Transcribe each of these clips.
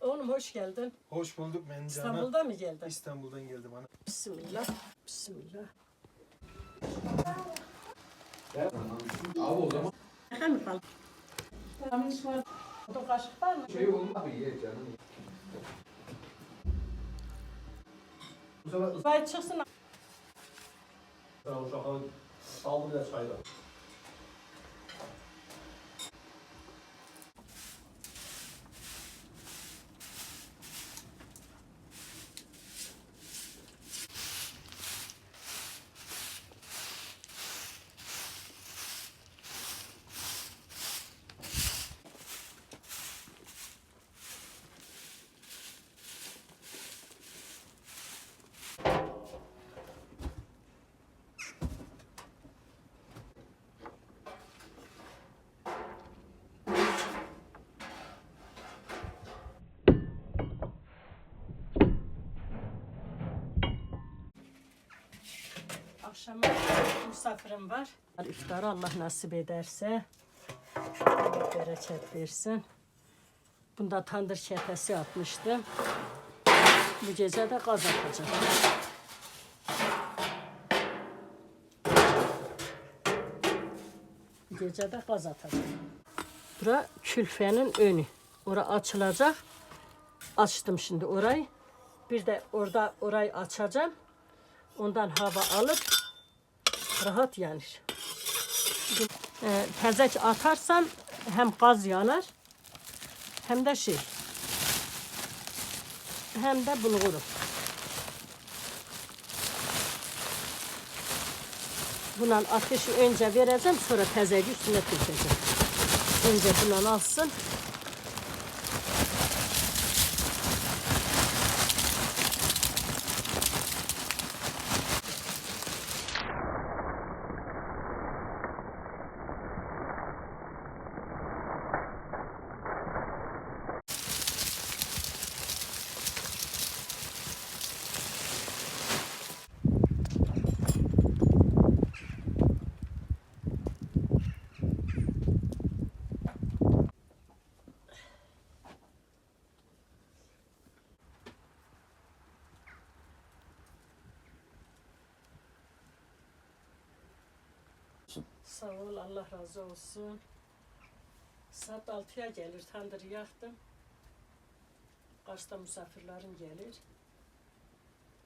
Oğlum hoş geldin. Hoş bulduk ben canım. İstanbul'da mı geldin? İstanbul'dan geldim ana. Bismillah. Bismillah. Abi o zaman Hem mi kaldı? Odun kaşık var mı? şey olmadı ye canım. Bu sefer Bay çıksın. ben uşağı aldım bir de Akşama misafirim var. İftarı Allah nasip ederse. Bereket versin. Bunda tandır çetesi atmıştım. Bu gece de gaz atacağım. Gece de gaz atacağım. Bura külfenin önü. Ora açılacak. Açtım şimdi orayı. Bir de orada orayı açacağım. Ondan hava alıp rahat yanır. Ee, tezek atarsan hem gaz yanar hem de şey hem de bulgurum. Bundan ateşi önce vereceğim sonra tezeyi üstüne dökeceğim. Önce bundan alsın. Sağ ol, Allah razı olsun. Saat 6'ya gelir, tandırı yaktım. Kaçta misafirlerim gelir.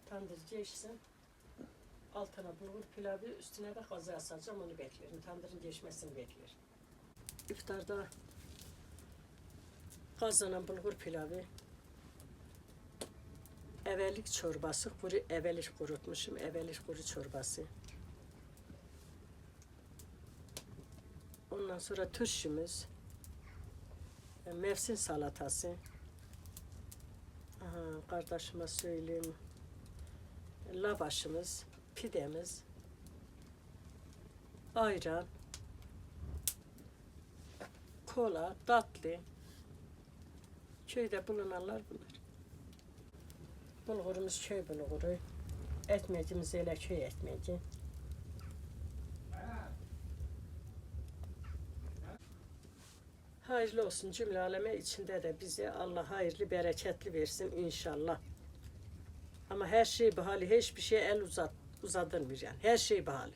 Tandır geçsin. Altına bulgur pilavı, üstüne de kazı asacağım, onu beklerim. Tandırın geçmesini beklerim. İftarda kazana bulgur pilavı, evelik çorbası, kuru evelik kurutmuşum, evelik kuru çorbası. Ondan sonra turşumuz, e, mevsim salatası. Aha, kardeşime söyleyeyim. Lavaşımız, pidemiz, ayran, kola, tatlı. Köyde bulunanlar bunlar. Bulgurumuz köy bulguru. Ekmeğimiz elə köy ekmeği. Hayırlı olsun cümle aleme içinde de bize Allah hayırlı bereketli versin inşallah. Ama her şey bahali, hiçbir şey el uzat, uzadılmıyor yani. Her şey bahali.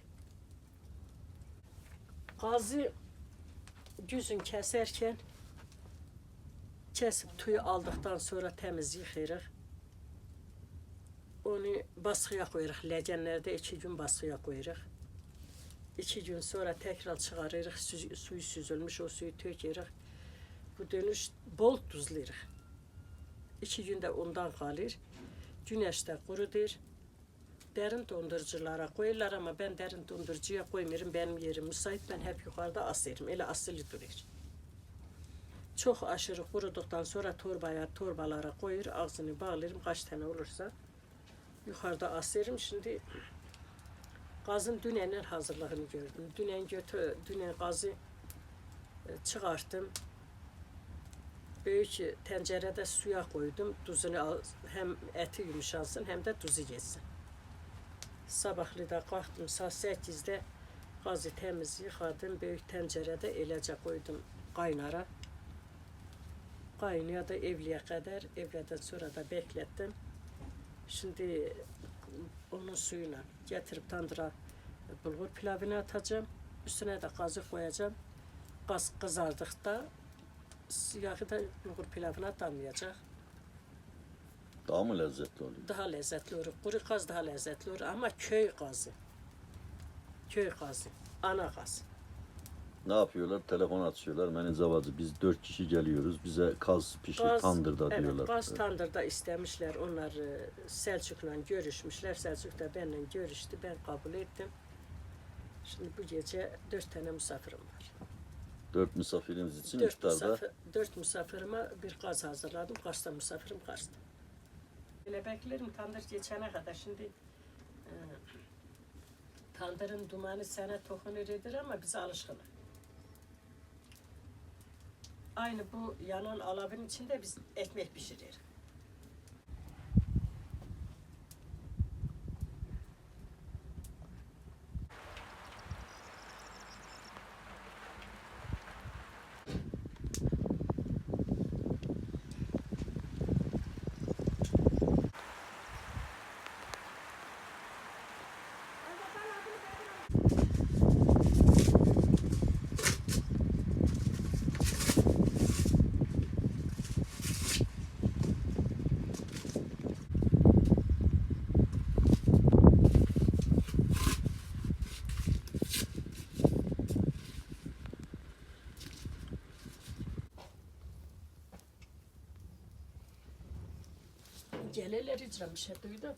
Gazı düzün keserken kesip tüyü aldıktan sonra temiz yıkayırıq. Onu baskıya koyuyoruz. Legenlerde iki gün baskıya koyuyoruz. İki gün sonra tekrar çıkarırıq. Su, suyu süzülmüş o suyu tökürük. Bu dönüş bol tuzlayırıq. İki günde ondan kalır. Güneşte kurudur. Derin donduruculara koyurlar ama ben derin dondurucuya koymuyorum. Benim yerim müsait. Ben hep yukarıda asıyorum. Öyle asılı duruyor. Çok aşırı kuruduktan sonra torbaya, torbalara koyur, ağzını bağlarım kaç tane olursa. Yukarıda asıyorum. Şimdi Gazın dünəndən hazırlığını gördüm. Dünən götü, dünən qazı e, çıxartdım. Böyük təncərədə suya qoydum. Duzunu al, həm əti yumuşansın, həm də duzu getsin. Sabahlı da qalxdım saat 8-də Qazı təmiz yıxadım, böyük təncərədə eləcə qoydum qaynara. Qaynaya da evliyə qədər, evlədən sonra da beklettim. Şimdi onun suyuyla getirip tandıra bulgur pilavını atacağım. Üstüne de qazı koyacağım. Qaz kızardıkta yağı da bulgur pilavına damlayacak. Daha mı lezzetli oluyor? Daha lezzetli olur. Kuru qaz daha lezzetli olur ama köy qazı. Köy qazı, ana qaz. Ne yapıyorlar? Telefon açıyorlar. Meni zavacı biz dört kişi geliyoruz. Bize kaz pişir Qaz- tandırda evet, diyorlar. Qaz tandırda istemişler. Onlar e, Selçuk'la görüşmüşler. Selçuk da benimle görüştü. Ben kabul ettim. Şimdi bu gece dört tane misafirim var. Dört misafirimiz için Dört, iftarda misafir, dört misafirime bir gaz hazırladım. Kaçta misafirim kaçtı. Böyle beklerim tandır geçene kadar. Şimdi e, tandırın dumanı sana tohunur edir ama biz alışkınız. Aynı bu yanan alavın içinde biz ekmek pişirir. Icra bir şey duydum.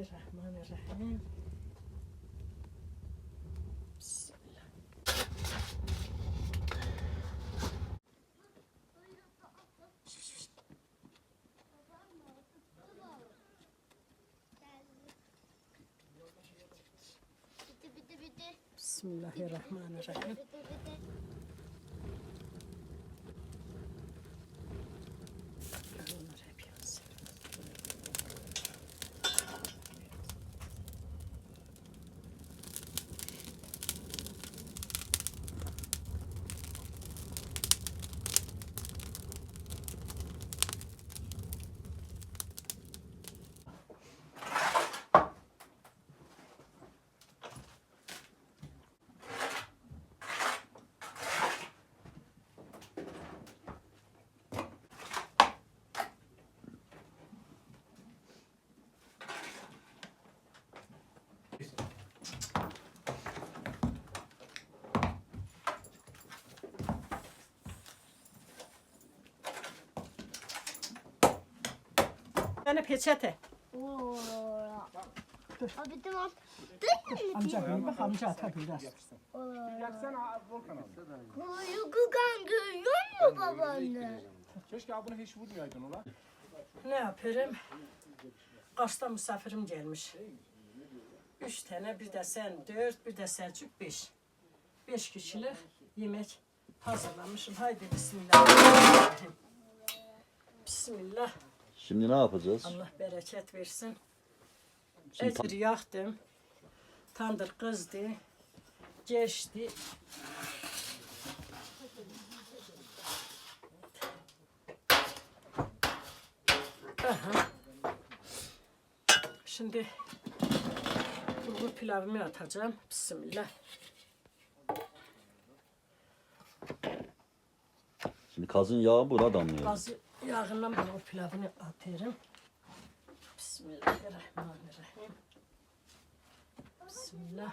Bismillahirrahmanirrahim. Bismillahirrahmanirrahim. Bitti bitti. Bunlar hep yansın. Yani peçete. Oo. Dur. Abi tamam. Amca bir bak amca ata biraz. Uykukan görüyor mu babaanne? Keşke bunu hiç vurmayaydın ola. Ne yapıyorum? Kaçta misafirim gelmiş. Üç tane, bir de sen dört, bir de Selçuk beş. Beş kişilik yemek hazırlamışım. Haydi bismillahirrahmanirrahim. Bismillah. Şimdi ne yapacağız? Allah bereket versin. Şimdi Ecir yaktım. Tandır kızdı. Geçti. Aha. Şimdi bulgur pilavımı atacağım. Bismillah. Şimdi kazın yağı buna damlıyor. Bazı yağından bulgur pilavını atıyorum. Bismillahirrahmanirrahim. Bismillah.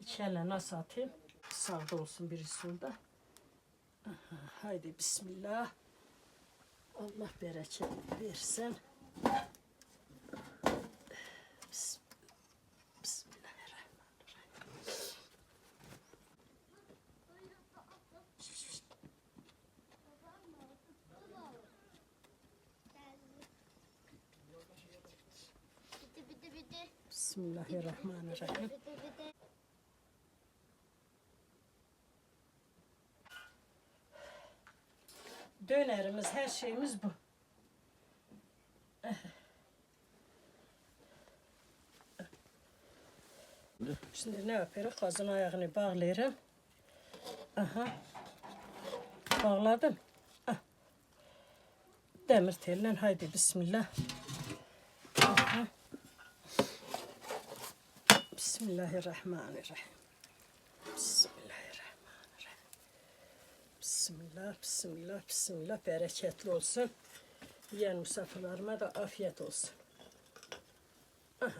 İki elle nasıl atayım? Sağda olsun biri solda. Aha, haydi bismillah. Allah bereket versin. Bismillahirrahmanirrahim. Dönerimiz, her şeyimiz bu. Şimdi ne yapıyorum? Kazın ayağını bağlayırım. Aha. Bağladım. Ah. Demir telle haydi bismillah. Aha. Bismillahirrahmanirrahim. Bismillahirrahmanirrahim. Bismillah, bismillah, bismillah. Bereketli olsun. Yiyen misafirlerime de afiyet olsun. Baba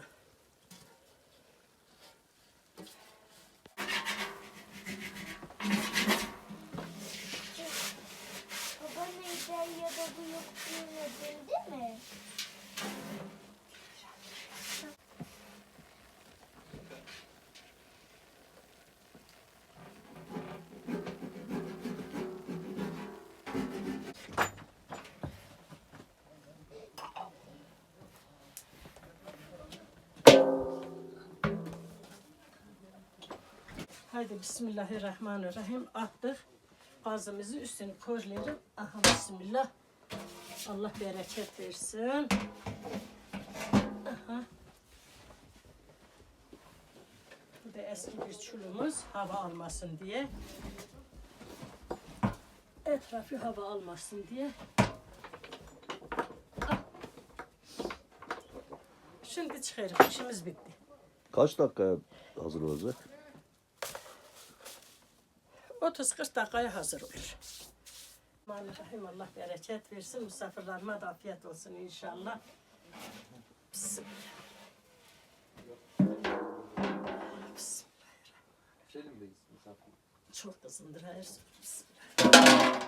neyden ya da bu yok değil mi? Haydi Bismillahirrahmanirrahim. Attık. Gazımızı üstünü körleyelim. Aha Bismillah. Allah bereket versin. Aha. Bu da eski bir çulumuz hava almasın diye. Etrafı hava almasın diye. Ah. Şimdi çıkarız. İşimiz bitti. Kaç dakikaya hazır olacak? 30-40 dakikaya hazır olur. Bismillahirrahmanirrahim. Allah bereket versin. Misafirlerime de afiyet olsun inşallah. Bismillah. Bismillah. İçelim de gitsin misafir. Çok kızındır hayır. Bismillah.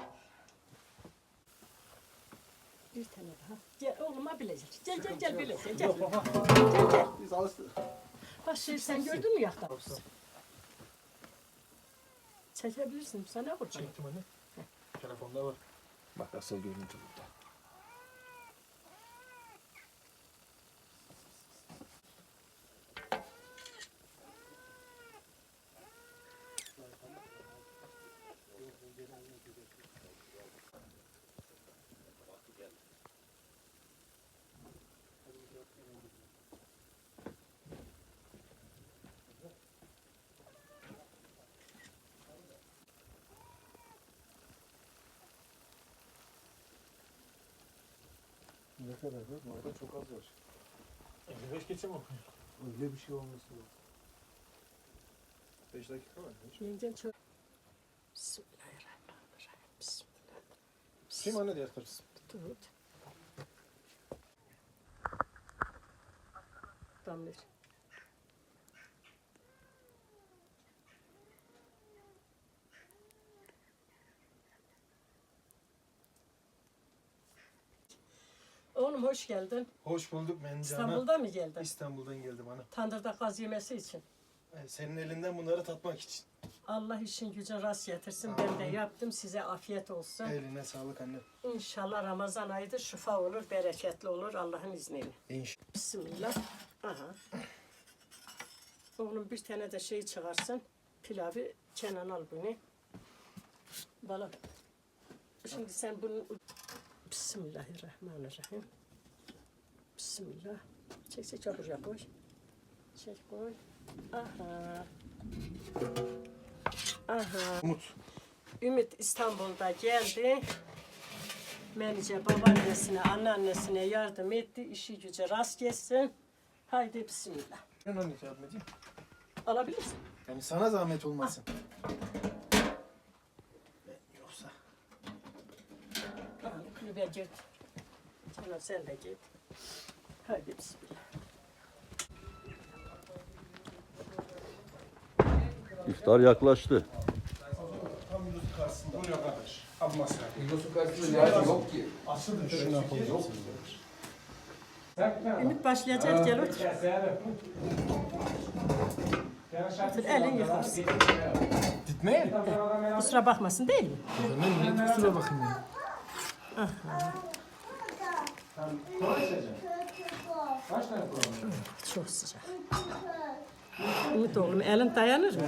Bir tane daha. Gel oğluma bilecek. Gel gel gel bilecek. Gel. Gel gel. Biz alıştık. Bak şey sen gördün mü yakta? Çekebilirsin. Sana kurban. Çektim anne. Telefonda var. Bak asıl görüntü burada. Ne kadar var? Orada çok az var. 55 geçe mi? Öyle bir şey olması lazım. 5 dakika var. Yengen çok... Bismillahirrahmanirrahim. Bismillah. Kim anne diğer tarafı? Tut. Damır. Oğlum hoş geldin. Hoş bulduk Mencana. İstanbul'da mı geldin? İstanbul'dan geldim ana. Tandırda gaz yemesi için. Ee, Senin elinden bunları tatmak için. Allah işin gücün rast getirsin. Ben de yaptım. Size afiyet olsun. Eline sağlık anne. İnşallah Ramazan ayıdır. Şifa olur, bereketli olur Allah'ın izniyle. İnşallah. Bismillah. Aha. Oğlum bir tane de şey çıkarsın. Pilavı Kenan al bunu. Bala. Şimdi sen bunu... Bismillahirrahmanirrahim. Bismillah. Çek çek çabuk yap koy. Çek koy. Aha. Aha. Umut. Ümit İstanbul'da geldi. Menice babaannesine, anneannesine yardım etti. İşi gücü rast gelsin. Haydi bismillah. Ben anne yardım edeyim. Alabilirsin. Yani sana zahmet olmasın. Ben yoksa. Al, kulübe git. Canım sen de git. Haydi bismillah. İftar yaklaştı. Tam Yunus'un karşısında. Bu ne kardeş? Amma sen. Yunus'un karşısında ne yok ki. Asıl şuna koyacağım. Ümit başlayacak gel otur. Otur elin yıkarsın. Gitmeye? Kusura bakmasın değil mi? Ne niye kusura bakayım ya. Kötü var. Kaç tane kullandın? Çok sıcak. Ümit oğlum elin dayanır mı?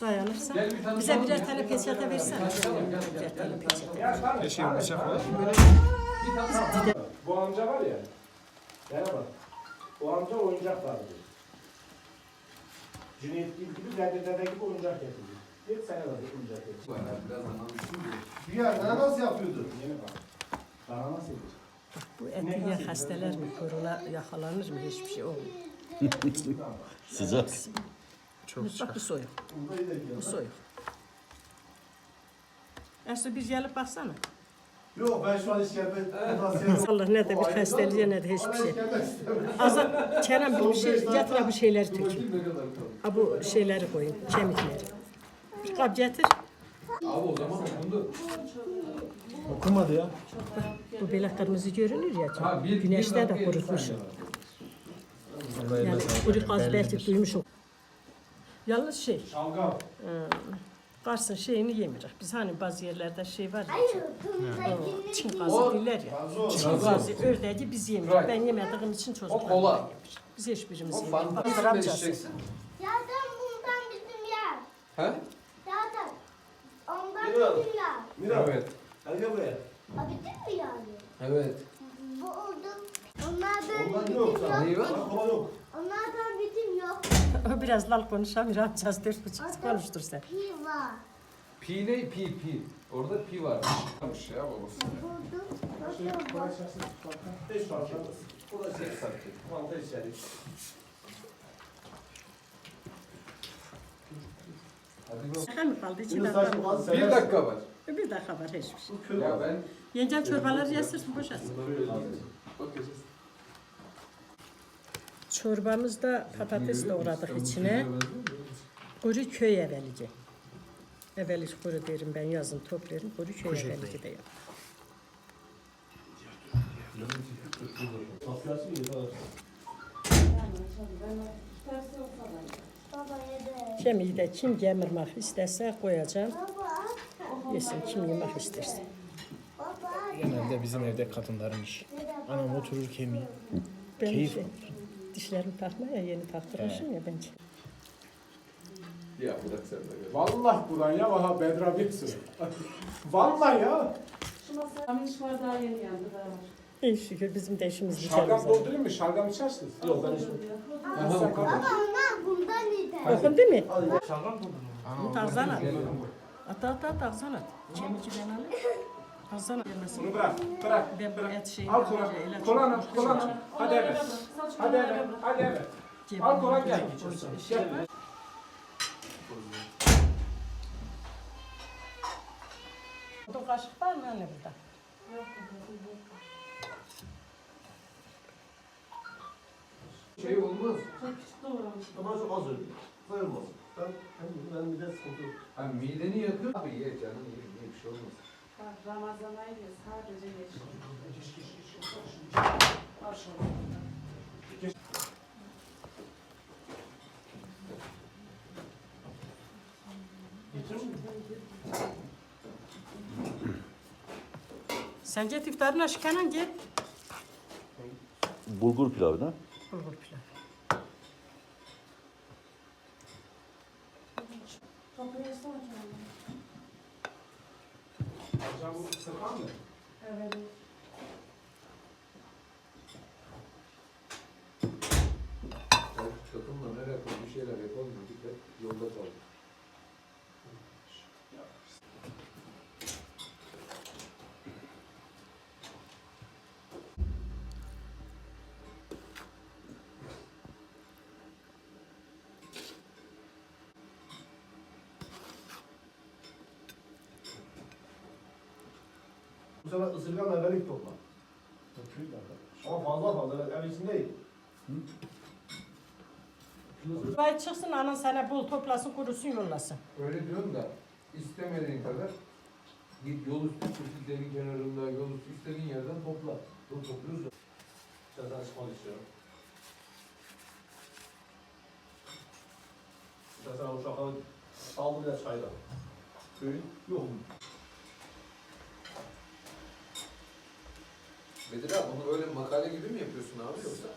Dayanırsa. Bize daha birer gel. tane peçete versene. Birer tane peçete. Eşeğin bıçak var. Bu amca var ya. Merhaba. Bu amca oyuncak var diyor. Cüneyt Gil gibi gibi oyuncak getiriyor. Bir sene var oyuncak getiriyor. Güya nasıl yapıyordu? Yeni bak. Bana nasıl edecek? Bu eti yiyen hastalar mı? Korona yakalanır mı? Hiçbir şey olmuyor. Sıcak. Çok Bak bu soyuk. Bu soyuk. Ersu bir gelip baksana. Yok ben şu an potansiyel Allah ne de bir hastalığa ne de hiçbir şey. Azat Kerem bir, şey getir bu şeyleri tökün. Ha bu şeyleri koyun, kemikleri. Bir kap getir. Abi o zaman okundu. Okumadı ya. Bu böyle kırmızı görünür ya. Ha, bir- bir Güneşte de saniye Yani kuru kaz belki duymuşum. Yalnız şey, Şalgam. Kars'ın şeyini yemiyoruz. Biz hani bazı yerlerde şey var ya. Hayır, o Çin kazı diller ya. Çin kazı, ördeği biz. Right. Ben yemediğim için O çocuklar kola. yemiş. Biz hiçbirimiz O yemiyoruz. fantastik Amcası. içeceksin. Zaten bundan bizim yer. He? Zaten ondan Biliyorum. bizim yer. Mira. Evet. Hadi gel buraya. Abi değil mi yani? Evet. Bu oldu. Onlardan Ondan bitim yok. yok. Neyi var? Bana kova yok. Onlardan bitim yok. O biraz lal konuşamıyor. Amcası dört buçuk konuştur sen. Pi var. Pi ne? Pi pi. Orada pi var. Varmış ya babası. Buldum. Nasıl bu? Beş farklı. Bu da şey sattı. Mantı içeri. Hadi bakalım. Kaldı? Bir dakika var. Bir dakika var hiçbir şey. Ya ben Yengen çorbaları yasırsın boşasın. Çorbamızda patates doğradık içine. Kuru köy evvelice. Evveli kuru derim ben yazın toplarım. Kuru köy evvelice de yap. Kemiği de kim gemirmek isterse koyacağım. Yesin kim yemek isterse. Genelde bizim evde kadınların işi. Anam oturur kemiği. Ben Keyif şey, dişlerimi takmaya yeni taktırmışım ya bence. Ya bırak sen de. Vallahi Kur'an ya vaha Bedra sürü. Vallahi ya. Kamış var daha yeni yandı daha var. İyi şükür bizim de işimiz Şalgam güzel. doldurayım mı? Şalgam içersiniz. Yok ben içmem. Aha o kadar. Baba onlar bundan yedi. Okun değil mi? Şalgam doldurun. Bu tazan at. At at at tazan at. Kemiği ben alayım. Tazan at. Bunu bırak. Bırak. Ben bu et şeyini Al Kur'an. öyle- Kur'an Kur'an. Hadi eve. Hadi eve. Hadi eve. Al Kur'an gel. Gel. Burada kaşık var mı anne burada? Şey olmaz. Çok küçük doğramış. Ama çok az öldü. Sayılmaz. Ben, ben, ben bir de sıkıntı yok. Ha mideni yakıyor. Abi ye canım ye. ye, Bir şey olmaz. Bak Ramazan ayı diyor sadece yeşil. Al şunu. Sen git iftarına şikanan git. Bulgur pilavı da. Bulgur pilav. Hocam bu sıkan mı? Evet. Bu sefer ısırgan evelik topla. Ama fazla fazla. Ev için değil. Vay çıksın anan sana bul toplasın kurusun yollasın. Öyle diyorum da istemediğin kadar git yol üstü çiftliklerin kenarında yol üstü istediğin yerden topla. Yol topluyoruz ya. Çadır çıkmak istiyorum. Mesela uşağı aldı bile çayda. Köyün yok mu? Bedir abi bunu öyle makale gibi mi yapıyorsun abi yoksa?